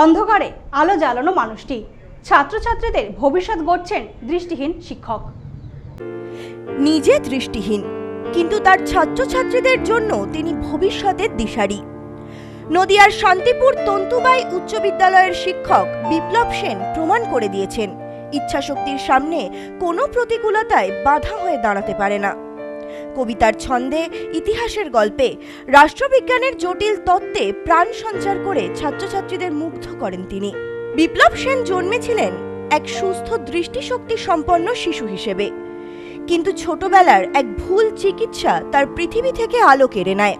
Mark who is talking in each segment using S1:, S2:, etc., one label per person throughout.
S1: অন্ধকারে আলো জ্বালানো মানুষটি। ছাত্রছাত্রীদের ভবিষ্যৎ গড়ছেন দৃষ্টিহীন শিক্ষক।
S2: নিজে দৃষ্টিহীন, কিন্তু তার ছাত্রছাত্রীদের জন্য তিনি ভবিষ্যতের দিশারি। নদিয়ার শান্তিপুর তন্তুবাই উচ্চ বিদ্যালয়ের শিক্ষক বিপ্লব সেন প্রমাণ করে দিয়েছেন, ইচ্ছাশক্তির সামনে কোনো প্রতিকূলতায় বাধা হয়ে দাঁড়াতে পারে না। কবিতার ছন্দে, ইতিহাসের গল্পে, রাষ্ট্রবিজ্ঞানের জটিল তত্ত্বে প্রাণ সঞ্চার করে ছাত্রছাত্রীদের মুগ্ধ করেন তিনি। বিপ্লব সেন জন্মেছিলেন এক সুস্থ দৃষ্টিশক্তি সম্পন্ন শিশু হিসেবে। কিন্তু ছোটবেলার এক ভুল চিকিৎসা তার পৃথিবী থেকে আলো কেড়ে নেয়।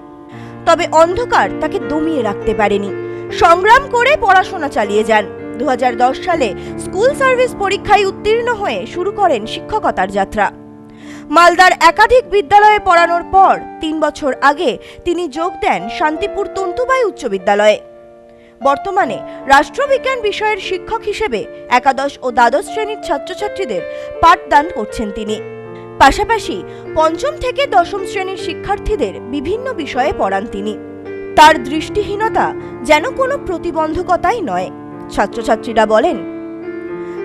S2: তবে অন্ধকার তাকে দমিয়ে রাখতে পারেনি। সংগ্রাম করে পড়াশোনা চালিয়ে যান। দু হাজার দশ সালে স্কুল সার্ভিস পরীক্ষায় উত্তীর্ণ হয়ে শুরু করেন শিক্ষকতার যাত্রা। মালদার একাধিক বিদ্যালয়ে পড়ানোর পর তিন বছর আগে তিনি যোগ দেন শান্তিপুর তন্তুবাই উচ্চ বিদ্যালয়ে। বর্তমানে রাষ্ট্রবিজ্ঞান বিষয়ের শিক্ষক হিসেবে একাদশ ও দ্বাদশ শ্রেণির ছাত্রছাত্রীদের পাঠদান করছেন তিনি। পাশাপাশি পঞ্চম থেকে দশম শ্রেণির শিক্ষার্থীদের বিভিন্ন বিষয়ে পড়ান তিনি। তার দৃষ্টিহীনতা যেন কোনো প্রতিবন্ধকতাই নয়। ছাত্রছাত্রীরা বলেন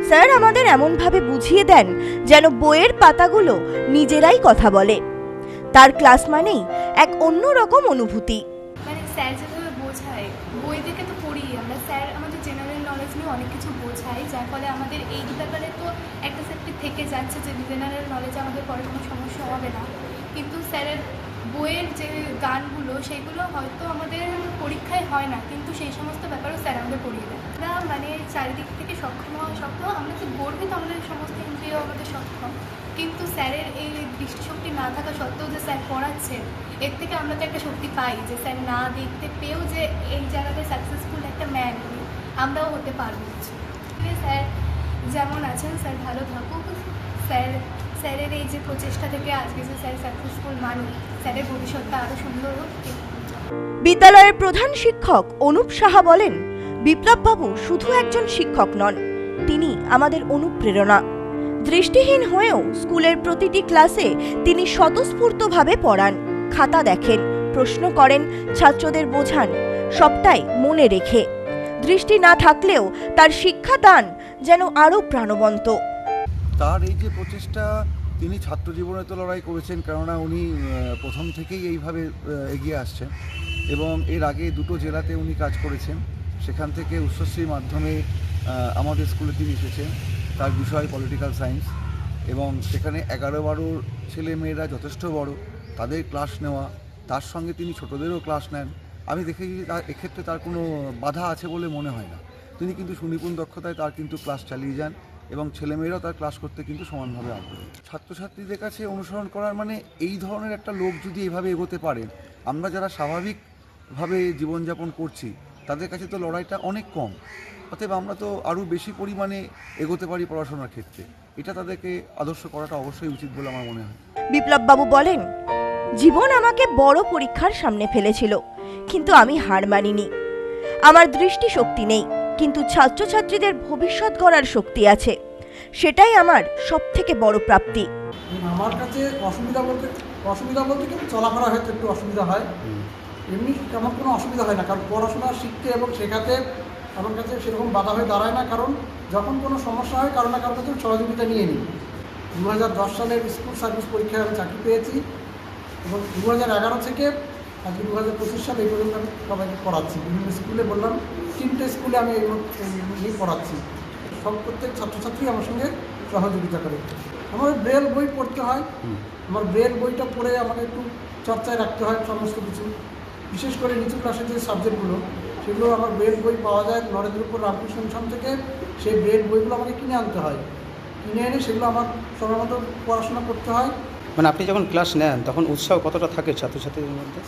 S2: স্যার আমাদের এমনভাবে বুঝিয়ে দেন যেন বইয়ের পাতাগুলো নিজেরাই কথা বলে। তার ক্লাস মানেই এক অন্যরকম অনুভূতি।
S3: মানে স্যার বোঝায়, বই থেকে তো পড়ি আমরা। স্যার আমাদের জেনারেল নলেজ নিয়ে অনেক কিছু বোঝায়, যার ফলে আমাদের এই ব্যাপারে তো একটা সেফটি থেকে যাচ্ছে যে জেনারেল নলেজে আমাদের কোনো সমস্যা হবে না। কিন্তু স্যারের বইয়ের যে গানগুলো, সেগুলো হয়তো আমাদের পরীক্ষায় হয় না, কিন্তু সেই সমস্ত ব্যাপারও স্যার আমাদের পড়িয়ে দেয়। আমরা মানে চারিদিক থেকে সক্ষম হওয়া সত্ত্বেও আমরা তো গর্বিত আমাদের সমস্ত ইন্দ্রিয় আমাদের সক্ষম। কিন্তু স্যারের এই দৃষ্টিশক্তি না থাকা সত্ত্বেও যে স্যার পড়াচ্ছেন এর থেকে আমরা তো একটা শক্তি পাই যে স্যার না দেখতে পেয়েও যে এই জায়গাতে সাকসেসফুল একটা ম্যান আমরাও হতে পারব। স্যার যেমন আছেন, স্যার ভালো থাকুক। স্যার স্যারের এই যে প্রচেষ্টা থেকে আজকে যে স্যার সাকসেসফুল মানুষ স্যারের ভবিষ্যৎটা আরও সুন্দর হোক।
S2: বিদ্যালয়ের প্রধান শিক্ষক অনুপ সাহা বলেন, বিপ্লববাবু শুধু একজন শিক্ষক নন, তিনি আমাদের অনুপ্রেরণা। দৃষ্টিহীন হয়েও স্কুলের প্রতিটি ক্লাসে তিনি স্বতঃস্ফূর্তভাবে পড়ান, খাতা দেখেন, প্রশ্ন করেন, ছাত্রদের বোঝান, সবটাই মনে রেখে। দৃষ্টি না থাকলেও তার শিক্ষাদান যেন আরও প্রাণবন্ত।
S4: তার এই যে প্রচেষ্টা, তিনি ছাত্র জীবনে তো লড়াই করেছেন, কেননা উনি প্রথম থেকেই এইভাবে এগিয়ে আসছেন। এবং এর আগে দুটো জেলাতে উনি কাজ করেছেন। সেখান থেকে উচ্চশ্রীর মাধ্যমে আমাদের স্কুলে তিনি এসেছেন, তার বিষয় পলিটিক্যাল সায়েন্স। এবং সেখানে এগারো বারোর ছেলে মেয়েরা যথেষ্ট বড়, তাদের ক্লাস নেওয়া, তার সঙ্গে তিনি ছোটদেরও ক্লাস নেন। আমি দেখেছি তার এক্ষেত্রে তার কোনো বাধা আছে বলে মনে হয় না। তিনি কিন্তু সুনিপুণ দক্ষতায় তার কিন্তু ক্লাস চালিয়ে যান। এবং ছেলেমেয়েরাও তার ক্লাস করতে কিন্তু সমানভাবে আগ্রহী। ছাত্রছাত্রীদের কাছে অনুসরণ করার মানে এই ধরনের একটা লোক যদি এভাবে এগোতে পারেন আমরা যারা স্বাভাবিকভাবে জীবনযাপন করছি, তাদের কাছে তো লড়াইটা অনেক কম। অতএব আমরা তো আরও বেশি পরিমাণে এগোতে পারি পড়াশোনার ক্ষেত্রে। এটা তাদেরকে আদর্শ করাটা অবশ্যই উচিত বলে আমার মনে হয়।
S2: বিপ্লব বাবু বলেন, জীবন আমাকে বড় পরীক্ষার সামনে ফেলেছিল, কিন্তু আমি হার মানিনি। আমার দৃষ্টিশক্তি নেই। কিন্তু ছাত্রছাত্রীদের ভবিষ্যৎ গড়ার শক্তি আছে। সেটাই আমার সবথেকে বড় প্রাপ্তি।
S5: আমার কাছে অসুবিধা বলতে অসুবিধা বলতে কিন্তু চলাফেরা হয়তো একটু অসুবিধা হয়। এমনি তেমন কোনো অসুবিধা হয় না কারণ পড়াশোনা শিখতে এবং শেখাতে আমার কাছে সেরকম বাধা হয়ে দাঁড়ায় না কারণ যখন কোনো সমস্যা হয় কারও না কারও কাছে সহযোগিতা নিয়ে নিই। দু হাজার দশ সালের স্কুল সার্ভিস পরীক্ষায় আমি চাকরি পেয়েছি এবং দু হাজার এগারো থেকে আজকে দু হাজার পঁচিশ সাল এই পর্যন্ত আমি সবাইকে পড়াচ্ছি। বিভিন্ন স্কুলে বললাম তিনটে স্কুলে আমি এই পড়াচ্ছি। সব প্রত্যেক ছাত্রছাত্রী আমার সঙ্গে সহযোগিতা করে। আমার ব্রেল বই পড়তে হয়। আমার ব্রেল বইটা পড়ে আমাকে একটু চর্চায় রাখতে হয় সমস্ত কিছু। বিশেষ করে নিচু ক্লাসের যে সাবজেক্টগুলো সেগুলো আমার ব্রেল বই পাওয়া যায় নরেন্দ্রপুর রামকৃষ্ণ মিশন থেকে। সেই ব্রেল বইগুলো আমাকে কিনে আনতে হয়। কিনে এনে সেগুলো আমার সময় মতো পড়াশোনা করতে হয়।
S6: মানে আপনি যখন ক্লাস নেন তখন উৎসাহ কতটা থাকে ছাত্রছাত্রীদের মধ্যে?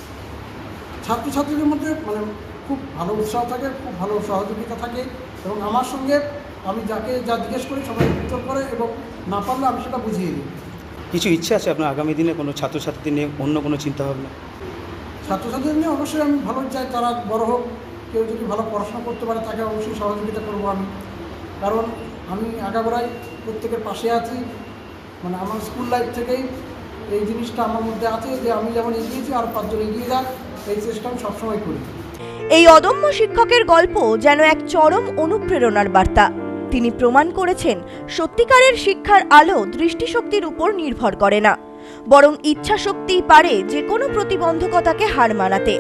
S5: ছাত্রছাত্রীদের মধ্যে মানে খুব ভালো উৎসাহ থাকে খুব ভালো সহযোগিতা থাকে এবং আমার সঙ্গে আমি যাকে যা জিজ্ঞেস করি সবাই উত্তর করে এবং না পারলে আমি সেটা বুঝিয়ে দিই।
S6: কিছু ইচ্ছে আছে আপনার আগামী দিনে কোনো ছাত্রছাত্রী নিয়ে অন্য কোনো চিন্তা চিন্তাভাবনা?
S5: ছাত্রছাত্রীদের নিয়ে অবশ্যই আমি ভালো চাই তারা বড় হোক কেউ যদি ভালো পড়াশোনা করতে পারে তাকে অবশ্যই সহযোগিতা করব আমি। কারণ আমি আগাগোড়াই প্রত্যেকের পাশে আছি মানে আমার স্কুল লাইফ থেকেই এই জিনিসটা আমার মধ্যে আছে যে আমি যেমন এগিয়েছি আর পাঁচজন এগিয়ে যাক। এই
S2: অদম্য শিক্ষকের গল্প যেন এক চরম অনুপ্রেরণার বার্তা। তিনি প্রমাণ করেছেন, সত্যিকারের শিক্ষার আলো দৃষ্টিশক্তির উপর নির্ভর করে না, বরং ইচ্ছা ইচ্ছাশক্তিই পারে যে কোনো প্রতিবন্ধকতাকে হার মানাতে।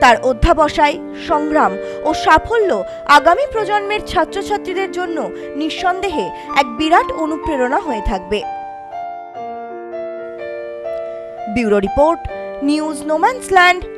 S2: তার অধ্যাবসায়, সংগ্রাম ও সাফল্য আগামী প্রজন্মের ছাত্রছাত্রীদের জন্য নিঃসন্দেহে এক বিরাট অনুপ্রেরণা হয়ে থাকবে। Bureau report, news no man's land